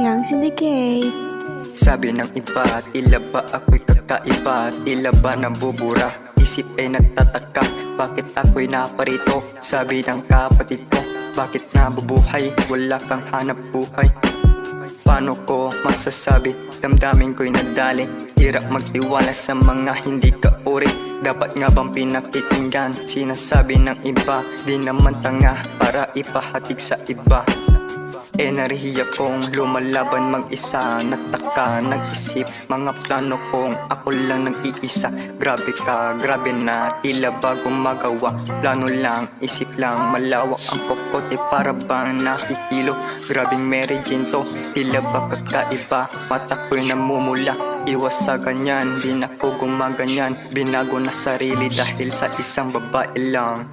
Young Syndicate. Sabi ng iba, tila ba ako'y kakaiba Tila ba nabubura, isip ay nagtataka Bakit ako'y naparito, sabi ng kapatid ko Bakit nabubuhay, wala kang hanap buhay. Paano ko masasabi, damdamin ko'y nadali Hirap magtiwala sa mga hindi kauri. Dapat nga bang pinakikinggan, sinasabi ng iba Di naman tanga para ipahatig sa iba Enerhiya kong lumalaban mag-isa Nagtaka, nag-isip Mga plano kong ako lang nag-iisa. Grabe ka, grabe na Tila ba gumagawa Plano lang, isip lang Malawak ang kokote para bang nakikilo? Grabing Mary Jane to Tila ba kakaiba? Mata ko'y namumula Iwas sa ganyan, di na ko gumaganyan. Binago na sarili dahil sa isang babae lang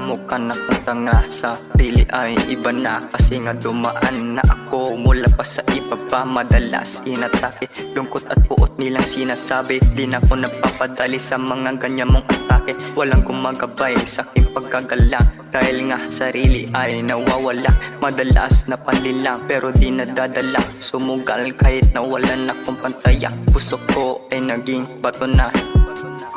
Namukha na kong tanga sa sarili ay iba na. Kasi nga dumaan na ako mula pa sa iba pa. Madalas inatake, lungkot at puot nilang sinasabi. Di na ako napapadali sa mga ganyan mong atake. Walang gumagabay sa aking pagkagalang Dahil nga sarili ay nawawala. Madalas na panlilang pero di nadadala. Sumugal kahit nawalan akong pantaya. Puso ko ay naging bato na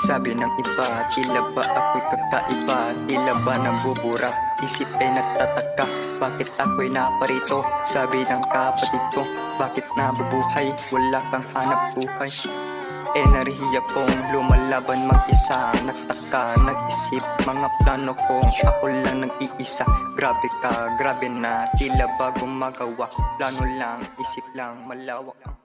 sabi ng iba, tila ba ako'y kakaiba? Tila ba nabubura, isip ay nagtataka Bakit ako'y naparito, sabi ng kapatid ko Bakit nabubuhay, wala kang hanap buhay. Enerhiya kong lumalaban mag-isa. Nagtaka, nag-isip, mga plano kong Ako lang nag-iisa. Grabe ka, grabe na, tila ba gumagawa? Plano lang, isip lang, malawak. ang